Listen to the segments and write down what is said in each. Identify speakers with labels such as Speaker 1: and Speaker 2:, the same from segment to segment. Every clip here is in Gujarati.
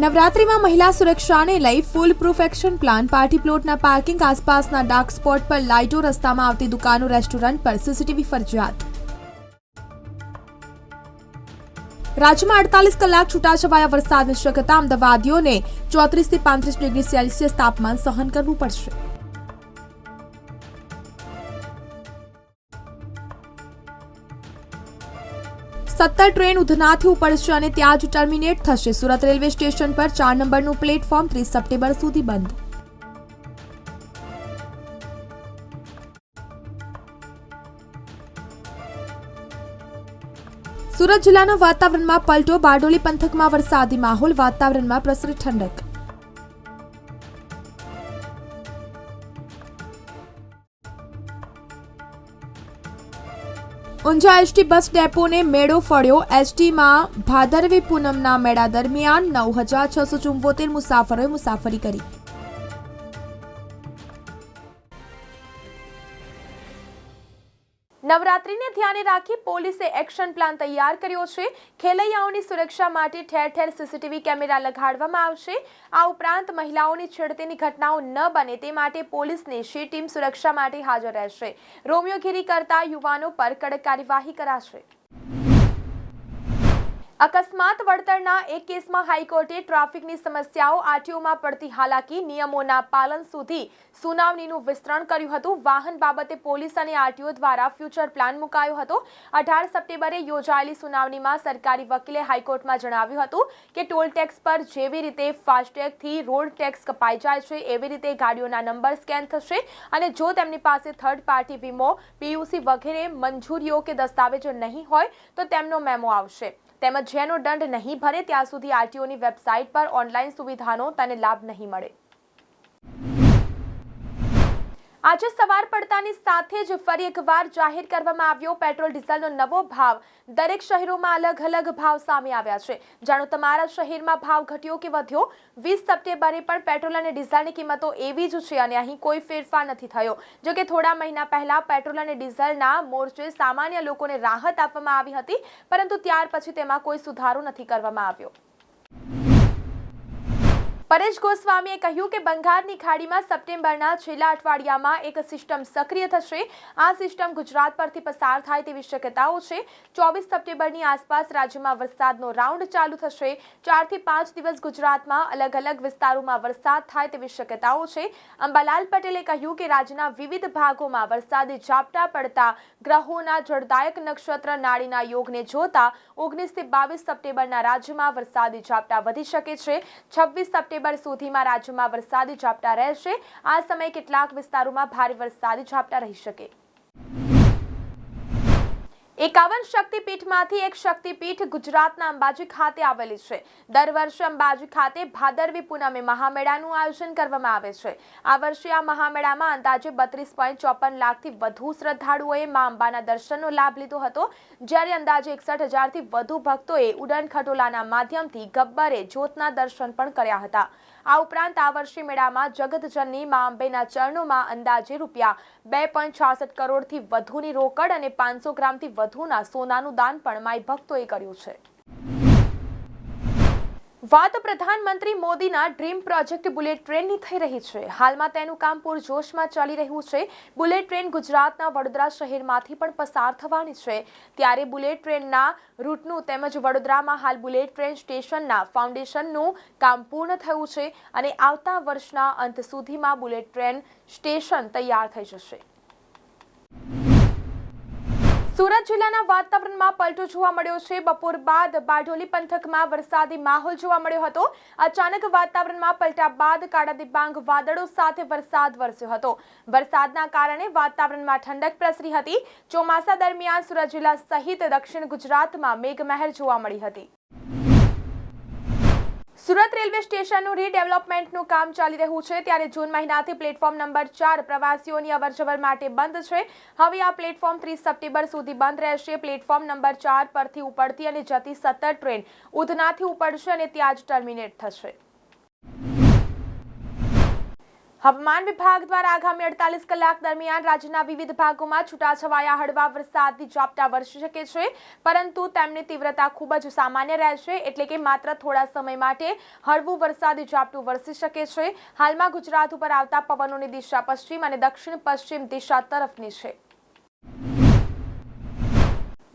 Speaker 1: નવરાત્રીમાં મહિલા સુરક્ષાને લઈ fool proof action plan party પ્લોટના parking આસપાસના ડાર્ક સ્પોટ પર લાઇટો રસ્તામાં આવતી દુકાનો રેસ્ટોરન્ટ પર સીસીટીવી ફરજિયાત. રાજ્યમાં અડતાલીસ કલાક છૂટાછવાયા વરસાદની શક્યતા. અમદાવાદીઓને ચોત્રીસથી પાંત્રીસ ડિગ્રી સેલ્સિયસ તાપમાન સહન કરવું પડશે. સત્તર ટ્રેન ઉધનાથી ઉપડશે અને ત્યાં જ ટર્મિનેટ થશે. સુરત રેલવે સ્ટેશન પર ચાર નંબરનું પ્લેટફોર્મ ત્રીસ સપ્ટેમ્બર સુધી બંધ. સુરત જિલ્લાના વાતાવરણમાં પલટો, બારડોલી પંથકમાં વરસાદી માહોલ, વાતાવરણમાં પ્રસરી ઠંડક. ઊંઝા એસટી બસ ડેપોને મેળો ફળ્યો. એસટીમાં ભાદરવી પૂનમના મેળા દરમિયાન નવ હજાર છસો ચુંબોતેર મુસાફરોએ મુસાફરી કરી.
Speaker 2: નવરાત્રીને ધ્યાને રાખી પોલીસે એક્શન પ્લાન તૈયાર કર્યો છે. ખેલૈયાઓની સુરક્ષા માટે ઠેર ઠેર સીસીટીવી કેમેરા લગાડવામાં આવશે. આ ઉપરાંત મહિલાઓની છેડતીની ઘટનાઓ ન બને તે માટે પોલીસની શી ટીમ સુરક્ષા માટે હાજર રહેશે. રોમિયોગીરી કરતા યુવાનો પર કડક કાર્યવાહી કરાશે. અકસ્માત વળતરના એક કેસમાં હાઈકોર્ટે ટ્રાફિકની સમસ્યાઓ આરટીઓમાં પડતી હાલાકી નિયમોના પાલન સુધી સુનાવણીનું વિસ્તરણ કર્યું હતું. વાહન બાબતે પોલીસ અને આરટીઓ દ્વારા ફ્યુચર પ્લાન મુકાયો હતો. અઢાર સપ્ટેમ્બરે યોજાયેલી સુનાવણીમાં સરકારી વકીલે હાઈકોર્ટમાં જણાવ્યું હતું કે ટોલ ટેક્સ પર જેવી રીતે ફાસ્ટેગથી રોડ ટેક્સ કપાઈ જાય છે, એવી રીતે ગાડીઓના નંબર સ્કેન થશે અને જો તેમની પાસે થર્ડ પાર્ટી વીમો, પીયુસી વગેરે મંજૂરીઓ કે દસ્તાવેજો નહીં હોય, તો તેમનો મેમો આવશે. તેમજ જેનો દંડ નહીં ભરે, ત્યાં સુધી આરટીઓની વેબસાઇટ પર ઓનલાઈન સુવિધાનો તેને લાભ નહીં મળે. આજે સવાર પડતાની સાથે જ ફરી એકવાર જાહેર કરવામાં આવ્યો પેટ્રોલ ડીઝલનો નવો ભાવ. દરેક શહેરોમાં અલગ અલગ ભાવ સામે આવ્યા છે. જાણો, તમારા શહેરમાં ભાવ ઘટ્યો કે વધ્યો? વીસ સપ્ટેમ્બરે પણ પેટ્રોલ અને ડીઝલની કિંમતો એવી જ છે અને અહીં કોઈ ફેરફાર નથી થયો. જો કે થોડા મહિના પહેલા પેટ્રોલ અને ડીઝલના મોરચે સામાન્ય લોકોને રાહત આપવામાં આવી હતી, પરંતુ ત્યાર પછી તેમાં કોઈ સુધારો નથી કરવામાં આવ્યો. પરેશ ગોસ્વામીએ કહ્યું કે બંગાળની ખાડીમાં સપ્ટેમ્બરના છેલ્લા અઠવાડિયામાં એક સિસ્ટમ સક્રિય થશે. આ સિસ્ટમ ગુજરાત પરથી પસાર થાય તેવી શક્યતાઓ છે. ચોવીસ સપ્ટેમ્બરની આસપાસ રાજ્યમાં વરસાદનો રાઉન્ડ ચાલુ થશે. ચારથી પાંચ દિવસ ગુજરાતમાં અલગ અલગ વિસ્તારોમાં વરસાદ થાય તેવી શક્યતાઓ છે. અંબાલાલ પટેલે કહ્યું કે રાજ્યના વિવિધ ભાગોમાં વરસાદી ઝાપટા પડતા ગ્રહોના જળદાયક નક્ષત્ર નાડીના યોગને જોતા ઓગણીસથી બાવીસ સપ્ટેમ્બરના રાજ્યમાં વરસાદી ઝાપટા વધી શકે છે. છવ્વીસ સપ્ટેમ્બર સુધીમાં રાજ્યમાં વરસાદી ઝાપટા રહેશે. આ સમયે કેટલાક વિસ્તારોમાં ભારે વરસાદી ઝાપટા રહી શકે. એકાવન શક્તિપીઠમાંથી એક શક્તિપીઠ ગુજરાતના અંબાજી ખાતે આવેલી છે. દર વર્ષે અંબાજી ખાતે ભાદરવી પૂનમે મહામેળાનું આયોજન કરવામાં આવે છે. આ વર્ષે આ મહામેળામાં અંદાજે બત્રીસ પોઈન્ટ ચોપન લાખથી વધુ શ્રદ્ધાળુઓએ મા અંબાના દર્શનનો લાભ લીધો હતો. જ્યારે અંદાજે એકસઠ હજારથી વધુ ભક્તોએ ઉડન ખટોલાના માધ્યમથી ગબ્બરે જ્યોતના દર્શન પણ કર્યા હતા. આ ઉપરાંત આ વર્ષે મેળામાં જગતજનની મા અંબેના ચરણોમાં અંદાજે રૂપિયા બે પોઈન્ટ છાસઠ કરોડથી વધુની રોકડ અને પાંચસો ગ્રામથી વધુના સોનાનું દાન પણ માય ભક્તોએ કર્યું છે. વાત પ્રધાનમંત્રી મોદીના ડ્રીમ પ્રોજેક્ટ બુલેટ ટ્રેનની થઈ રહી છે. હાલમાં તેનું કામ પૂરજોશમાં ચાલી રહ્યું છે. બુલેટ ટ્રેન ગુજરાતના વડોદરા શહેરમાંથી પણ પસાર થવાની છે. ત્યારે બુલેટ ટ્રેનના રૂટનું તેમજ વડોદરામાં હાલ બુલેટ ટ્રેન સ્ટેશનના ફાઉન્ડેશનનું કામ પૂર્ણ થયું છે અને આવતા વર્ષના અંત સુધીમાં બુલેટ ટ્રેન સ્ટેશન તૈયાર થઈ જશે. સુરત જિલ્લાના વાતાવરણમાં પલટો જોવા મળ્યો છે. બપોર બાદ બારડોલી પંથકમાં વરસાદી માહોલ જોવા મળ્યો હતો. અચાનક વાતાવરણમાં પલટા બાદ કાળા દિબાંગ વાદળો સાથે વરસાદ વરસ્યો હતો. વરસાદના કારણે વાતાવરણમાં ઠંડક પ્રસરી હતી. ચોમાસા દરમિયાન સુરત જિલ્લા સહિત દક્ષિણ ગુજરાતમાં મેઘમહેર જોવા મળી હતી. સુરત રેલવે સ્ટેશનનું રીડેવલપમેન્ટનું કામ ચાલી રહ્યું છે. ત્યારે જૂન મહિનાથી પ્લેટફોર્મ નંબર ચાર પ્રવાસીઓની અવરજવર માટે બંધ છે. હવે આ પ્લેટફોર્મ ત્રીસ સપ્ટેમ્બર સુધી બંધ રહેશે. પ્લેટફોર્મ નંબર ચાર પરથી ઉપડતી અને જતી સત્તર ટ્રેન ઉધનાથી ઉપડશે અને ત્યાં જ ટર્મિનેટ થશે. હવામાન વિભાગ દ્વારા આગામી અડતાલીસ કલાક દરમિયાન રાજ્યના વિવિધ ભાગોમાં છૂટાછવાયા હળવા વરસાદની ઝાપટા વરસી શકે છે, પરંતુ તેમની તીવ્રતા ખૂબ જ સામાન્ય રહેશે એટલે કે માત્ર થોડા સમય માટે હળવું વરસાદી ઝાપટું વરસી શકે છે. હાલમાં ગુજરાત ઉપર આવતા પવનોની દિશા પશ્ચિમ અને દક્ષિણ પશ્ચિમ દિશા તરફની છે.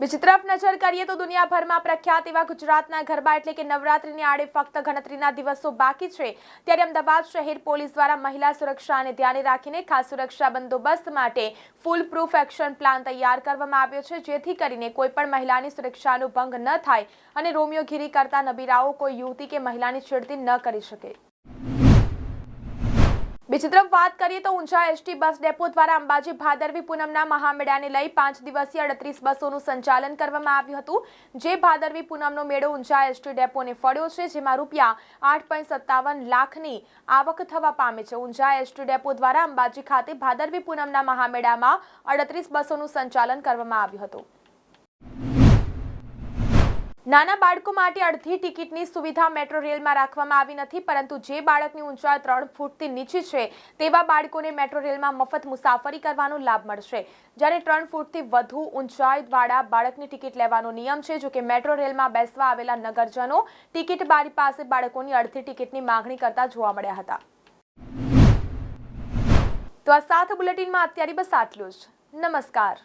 Speaker 2: બીજી તરફ નજર કરીએ તો દુનિયાભરમાં પ્રખ્યાત એવા ગુજરાતના ગરબા એટલે કે નવરાત્રીની આડે ફક્ત ગણતરીના દિવસો બાકી છે. ત્યારે અમદાવાદ શહેર પોલીસ દ્વારા મહિલા સુરક્ષાને ધ્યાને રાખીને ખાસ સુરક્ષા બંદોબસ્ત માટે ફૂલ પ્રૂફ એક્શન પ્લાન તૈયાર કરવામાં આવ્યો છે, જેથી કરીને કોઈપણ મહિલાની સુરક્ષાનો ભંગ ન થાય અને રોમિયોગીરી કરતા નબીરાઓ કોઈ યુવતી કે મહિલાની છેડતી ન કરી શકે. બીજી તરફ વાત કરીએ તો ઊંઝા એસટી બસ ડેપો દ્વારા અંબાજી ભાદરવી પૂનમના મહામેળાને લઈ પાંચ દિવસીય અડત્રીસ બસોનું સંચાલન કરવામાં આવ્યું હતું. જે ભાદરવી પૂનમનો મેળો ઊંઝા એસટી ડેપોને ફળ્યો છે, જેમાં રૂપિયા આઠ પોઈન્ટ સત્તાવન લાખની આવક થવા પામે છે. ઊંઝા એસટી ડેપો દ્વારા અંબાજી ખાતે ભાદરવી પૂનમના મહામેળામાં અડત્રીસ બસોનું સંચાલન કરવામાં આવ્યું હતું. નાના બાળકો માટે અડધી ટિકિટની સુવિધા મેટ્રો રેલમાં રાખવામાં આવી નથી, પરંતુ જે બાળકની ઊંચાઈ ત્રણ ફૂટથી નીચી છે, તેવા બાળકોને મેટ્રો રેલમાં મફત મુસાફરી કરવાનો લાભ મળશે. જ્યારે ત્રણ ફૂટથી વધુ ઊંચાઈવાળા બાળકની ટિકિટ લેવાનો નિયમ છે, જોકે મેટ્રો રેલમાં બેસવા આવેલા નગરજનો ટિકિટ બારી પાસે બાળકોની અડધી ટિકિટની માંગણી કરતા જોવા મળ્યા હતા. તો આ સાત બુલેટિનમાં અત્યારે બસ આટલું જ. નમસ્કાર.